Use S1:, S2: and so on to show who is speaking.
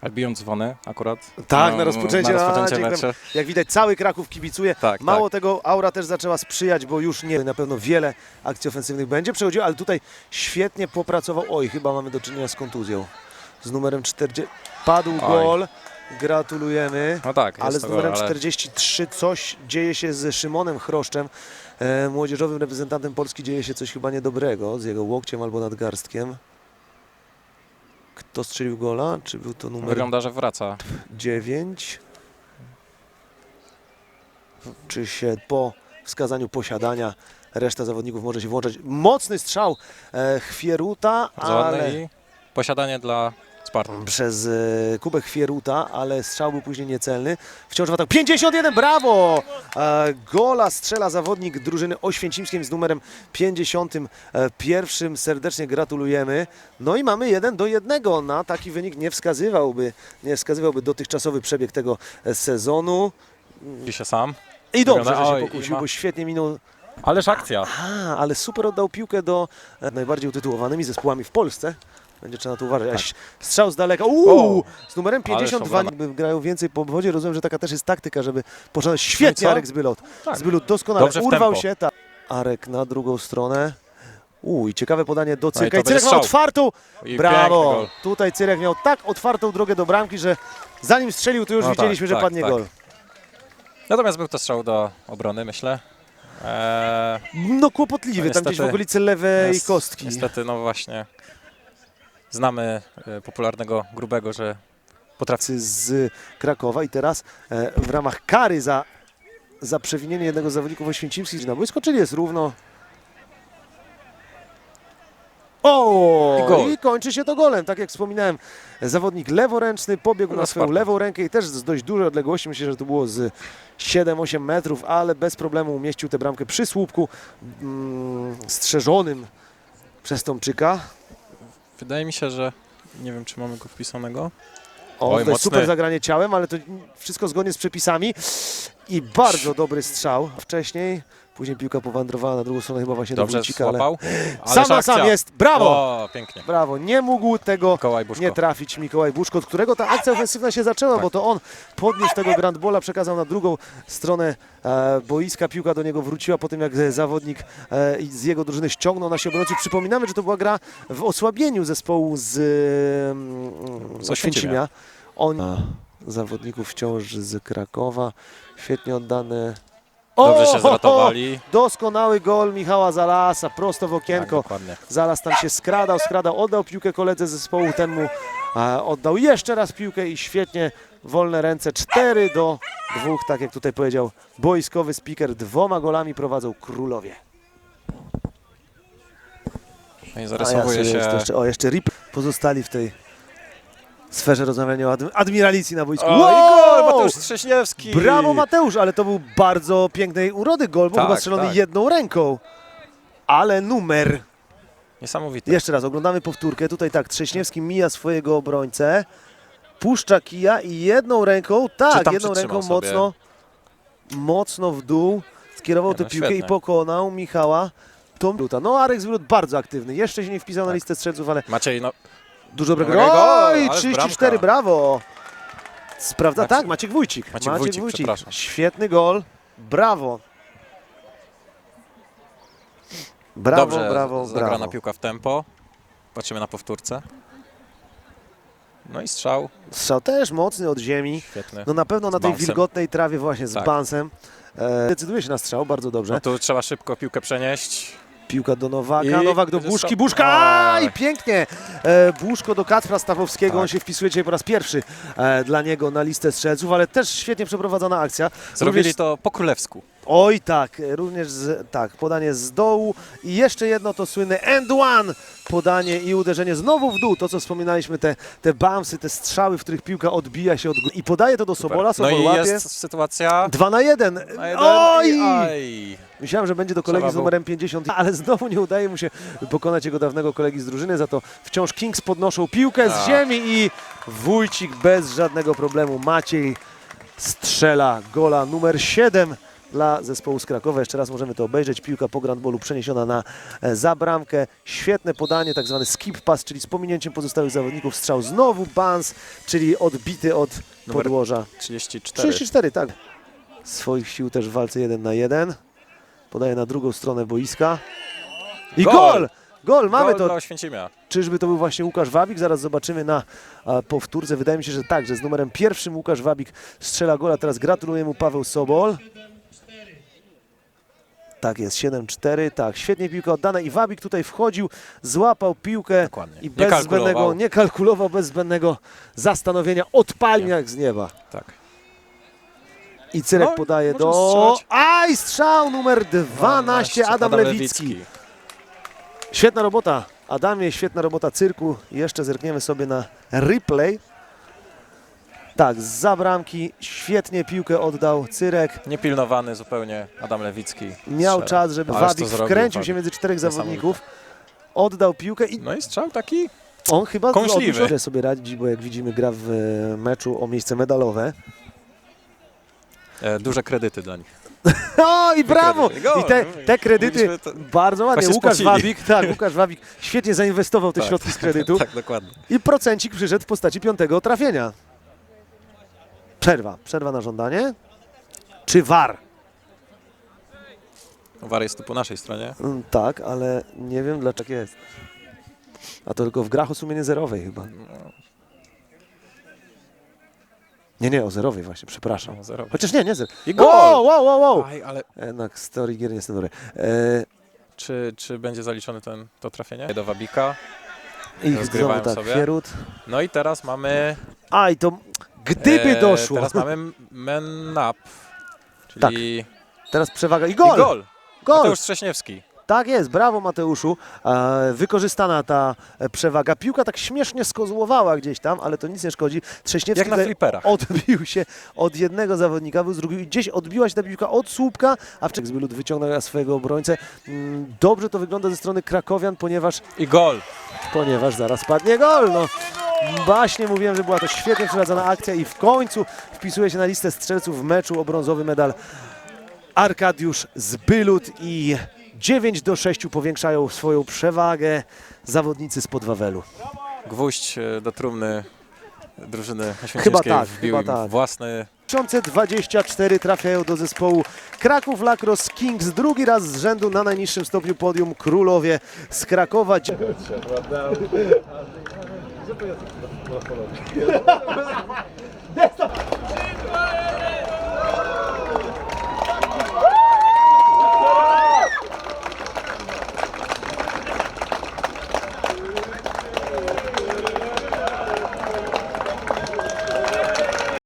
S1: Albion dzwony akurat.
S2: Tak,
S1: No,
S2: na rozpoczęcie,
S1: na rozpoczęcie
S2: a,
S1: meczu.
S2: Jak widać, cały Kraków kibicuje.
S1: Tak,
S2: Mało tego, aura też zaczęła sprzyjać, bo już nie na pewno wiele akcji ofensywnych będzie przechodziło, ale tutaj świetnie popracował. Oj, chyba mamy do czynienia z kontuzją. Z numerem 40. Padł
S1: Oj.
S2: gol. Gratulujemy.
S1: No tak,
S2: Ale
S1: jest
S2: z
S1: to
S2: numerem
S1: gol, ale
S2: 43 coś dzieje się z Szymonem Chroszczem, e, młodzieżowym reprezentantem Polski. Dzieje się coś chyba niedobrego z jego łokciem albo nadgarstkiem. Kto strzelił gola? Czy był to numer
S1: wygląda, że wraca.
S2: 9? Czy się po wskazaniu posiadania reszta zawodników może się włączać? Mocny strzał e, Chwieruta, ale
S1: posiadanie dla
S2: Przez e, Kubę Chwieruta, ale strzał był później niecelny. Wciąż w ataku. 51, brawo! E, gola strzela zawodnik drużyny oświęcimskiej z numerem 51. Serdecznie gratulujemy. No i mamy 1 do 1. Na taki wynik nie wskazywałby, nie wskazywałby dotychczasowy przebieg tego e, sezonu.
S1: Się sam.
S2: I dobrze, że się
S1: oj,
S2: pokusił,
S1: ma-
S2: bo świetnie minął.
S1: Ależ akcja.
S2: A, ale super oddał piłkę do e, najbardziej utytułowanymi zespołami w Polsce. Będzie trzeba na to uważać. Aś strzał z daleka. Uuu, z numerem
S1: Tak. Ależ
S2: 52
S1: obrona.
S2: niby grają więcej po obwodzie. Rozumiem, że taka też jest taktyka, żeby poszanować. Świetnie? Arek Zbylot.
S1: Tak.
S2: Zbylot doskonale
S1: Dobrze
S2: urwał się. Tak. Arek na drugą stronę. I ciekawe podanie do
S1: No
S2: Cyrka. I Cyrek miał otwartą.
S1: I
S2: Brawo. Tutaj Cyrek miał tak otwartą drogę do bramki, że zanim strzelił, to już
S1: No tak,
S2: widzieliśmy, że
S1: tak,
S2: padnie
S1: tak.
S2: gol.
S1: Natomiast był to strzał do obrony, myślę. Eee,
S2: No kłopotliwy,
S1: No
S2: tam gdzieś w
S1: niestety-
S2: okolicy lewej
S1: jest-
S2: kostki.
S1: Niestety, no właśnie. Znamy e, popularnego grubego, że potrafi.
S2: z Krakowa i teraz e, w ramach kary za, za przewinienie jednego z zawodników oświęcimskich na boisko, czyli jest równo. O!
S1: I.
S2: I kończy się to golem. Tak jak wspominałem, zawodnik leworęczny pobiegł na swoją lewą rękę i też z dość dużej odległości. Myślę, że to było z 7-8 metrów, ale bez problemu umieścił tę bramkę przy słupku mm, strzeżonym przez Tomczyka.
S1: Wydaje mi się, że nie wiem, czy mamy go wpisanego.
S2: O,
S1: Oj,
S2: tutaj
S1: mocny.
S2: super zagranie ciałem, ale to wszystko zgodnie z przepisami. I bardzo dobry strzał wcześniej. Później piłka powędrowała na drugą stronę chyba właśnie
S1: Dobrze
S2: do Wójcika, ale
S1: złapał.
S2: sam na
S1: akcja.
S2: sam jest. Brawo!
S1: O, pięknie.
S2: Brawo. Nie mógł tego
S1: Mikołaj Buszko.
S2: nie trafić Mikołaj Buszko, od którego ta akcja ofensywna się zaczęła,
S1: Tak.
S2: bo to on podniósł tego grandbola, przekazał na drugą stronę e, boiska, piłka do niego wróciła po tym jak e, zawodnik e, z jego drużyny ściągnął na siebie obrońców. Przypominamy, że to była gra w osłabieniu zespołu z, e, z
S1: Z
S2: Oświęcimia. On zawodników wciąż z Krakowa, świetnie oddane.
S1: Dobrze się zratowali.
S2: Doskonały gol Michała Zalasa, prosto w
S1: Tak,
S2: okienko.
S1: dokładnie.
S2: Zaraz tam się skradał, skradał, oddał piłkę koledze zespołu, ten mu oddał jeszcze raz piłkę i świetnie wolne ręce 4 do 2, tak jak tutaj powiedział boiskowy speaker, dwoma golami prowadzą królowie.
S1: No i
S2: ja
S1: zarysowuje
S2: sobie
S1: się.
S2: jeszcze, o, jeszcze RIP pozostali w tej sferze rozmawiania o admi- admiralicji na boisku.
S1: O, i gol! Mateusz Trześniewski!
S2: Brawo Mateusz, ale to był bardzo pięknej urody gol, bo
S1: Tak,
S2: chyba strzelony
S1: tak.
S2: jedną ręką. Ale numer
S1: Niesamowite.
S2: Jeszcze raz, oglądamy powtórkę. Tutaj tak, Trześniewski mija swojego obrońcę, puszcza kija i jedną ręką,
S1: Czy
S2: tak,
S1: tam
S2: jedną
S1: przytrzymał
S2: ręką
S1: sobie?
S2: mocno, mocno w dół, skierował
S1: Nie
S2: tę
S1: no,
S2: piłkę i
S1: świetne.
S2: pokonał Michała Tomluta. No Arek Zwrót bardzo aktywny, jeszcze się nie wpisał na
S1: Tak.
S2: listę strzelców, ale
S1: Maciej, no
S2: dużo dobrego.
S1: Dobrego
S2: Oj,
S1: ale
S2: 34,
S1: bramka.
S2: brawo! Sprawdza,
S1: Maciek-
S2: tak, Maciek Wójcik.
S1: Maciek Wójcik, przepraszam.
S2: Świetny gol, brawo. Brawo,
S1: dobrze
S2: brawo,
S1: zagrana
S2: brawo.
S1: piłka w tempo. Patrzymy na powtórce. No i strzał.
S2: Strzał też mocny od ziemi.
S1: Świetny.
S2: No na pewno na tej
S1: bouncem.
S2: wilgotnej trawie właśnie z
S1: Tak.
S2: bansem. E, decyduje się na strzał, bardzo dobrze.
S1: No tu trzeba szybko piłkę przenieść.
S2: Piłka do Nowaka,
S1: I
S2: Nowak do Buszki. Buszka i pięknie. E, Buszko do Kacpra Stawowskiego, on
S1: Tak.
S2: się wpisuje dzisiaj po raz pierwszy e, dla niego na listę strzelców, ale też świetnie przeprowadzona akcja.
S1: Zrobili
S2: Również-
S1: to po królewsku.
S2: Oj tak, również z, tak, podanie z dołu i jeszcze jedno to słynne end one, podanie i uderzenie znowu w dół, to co wspominaliśmy, te, te bouncy, te strzały, w których piłka odbija się od góry i podaje to do Sobola,
S1: No
S2: Sobol
S1: i
S2: łapie.
S1: jest sytuacja.
S2: 2 na 1.
S1: Na jeden
S2: Oj!
S1: i.
S2: Myślałem, że będzie do kolegi
S1: Trzeba
S2: z numerem 50, ale znowu nie udaje mu się pokonać jego dawnego kolegi z drużyny, za to wciąż Kings podnoszą piłkę z
S1: Tak.
S2: ziemi i Wójcik bez żadnego problemu. Maciej strzela gola numer 7 dla zespołu z Krakowa. Jeszcze raz możemy to obejrzeć. Piłka po grandbolu przeniesiona na e, za bramkę. Świetne podanie, tak zwany skip pass, czyli z pominięciem pozostałych zawodników. Strzał znowu Bans, czyli odbity od
S1: Numer
S2: podłoża.
S1: 34.
S2: 34, tak. Swoich sił też w walce 1 na 1. Podaje na drugą stronę boiska. I
S1: Gol!
S2: gol! Gol, mamy
S1: Gol
S2: to.
S1: dla Oświęcimia.
S2: Czyżby to był właśnie Łukasz Wabik? Zaraz zobaczymy na a, powtórce. Wydaje mi się, że tak, że z numerem pierwszym Łukasz Wabik strzela gola. Teraz gratuluję mu Paweł Sobol. Tak jest, 7-4, tak, świetnie piłka oddana i Wabik tutaj wchodził, złapał piłkę
S1: Dokładnie.
S2: i
S1: Nie
S2: bez
S1: kalkulował.
S2: zbędnego, nie kalkulował, bez zbędnego zastanowienia, jak z nieba.
S1: Tak.
S2: I Cyrek
S1: No
S2: podaje do... Aj, strzał numer 12, Adam, Lewicki. Świetna robota, Adamie, świetna robota cyrku. Jeszcze zerkniemy sobie na replay. Tak, z bramki świetnie piłkę oddał Cyrek.
S1: Niepilnowany zupełnie Adam Lewicki.
S2: Miał czas, żeby
S1: zrobił
S2: wkręcił się między czterech zawodników. Oddał piłkę i
S1: No i strzał taki
S2: on chyba
S1: Kąśliwy.
S2: sobie radzić, bo jak widzimy gra w e, meczu o miejsce medalowe.
S1: E, duże kredyty dla nich.
S2: No i brawo! I te, te kredyty bardzo ładnie.
S1: Właśnie
S2: Łukasz
S1: spłacili.
S2: Wabik, tak, Łukasz Wabik świetnie zainwestował te
S1: Tak.
S2: środki z kredytu.
S1: tak, dokładnie.
S2: I procencik przyszedł w postaci piątego trafienia. Przerwa. Przerwa na żądanie. Czy war?
S1: War jest tu po naszej stronie.
S2: Mm, tak, ale nie wiem dlaczego jest. A to tylko w grach o sumienie zerowej chyba. Nie, nie, o zerowej właśnie, przepraszam.
S1: No, zero.
S2: Chociaż nie, nie zer.
S1: I gol!
S2: Wow, wow, wow, wow.
S1: Aj, ale
S2: Jednak z teorii gier nie jestem dobry. E,
S1: czy, czy będzie zaliczone ten, to trafienie? Do Wabika.
S2: I znowu
S1: Rozgrywają
S2: tak,
S1: sobie.
S2: Fierut.
S1: No i teraz mamy...
S2: A, i to gdyby
S1: e,
S2: doszło.
S1: Teraz mamy man up. Czyli...
S2: Teraz przewaga i
S1: I
S2: gol!
S1: gol!
S2: Gol!
S1: Mateusz Trześniewski.
S2: Tak jest, brawo Mateuszu. E, wykorzystana ta przewaga. Piłka tak śmiesznie skozłowała gdzieś tam, ale to nic nie szkodzi. Trześniewski
S1: Jak na fliperach.
S2: odbił się od jednego zawodnika, był z drugiego i gdzieś odbiła się ta piłka od słupka, a wczoraj Zbylut wyciągnął swojego obrońcę. Mm, Dobrze to wygląda ze strony Krakowian, ponieważ,
S1: I gol.
S2: ponieważ zaraz padnie gol. No. Właśnie mówiłem, że była to świetnie przeprowadzona akcja i w końcu wpisuje się na listę strzelców w meczu o brązowy medal Arkadiusz Zbylut i 9 do 6 powiększają swoją przewagę zawodnicy z Podwawelu.
S1: Gwóźdź e, do trumny drużyny
S2: Chyba tak,
S1: wbił
S2: chyba tak.
S1: własny
S2: 2024 trafiają do zespołu Kraków Lacrosse Kings drugi raz z rzędu na najniższym stopniu podium Królowie z Krakowa.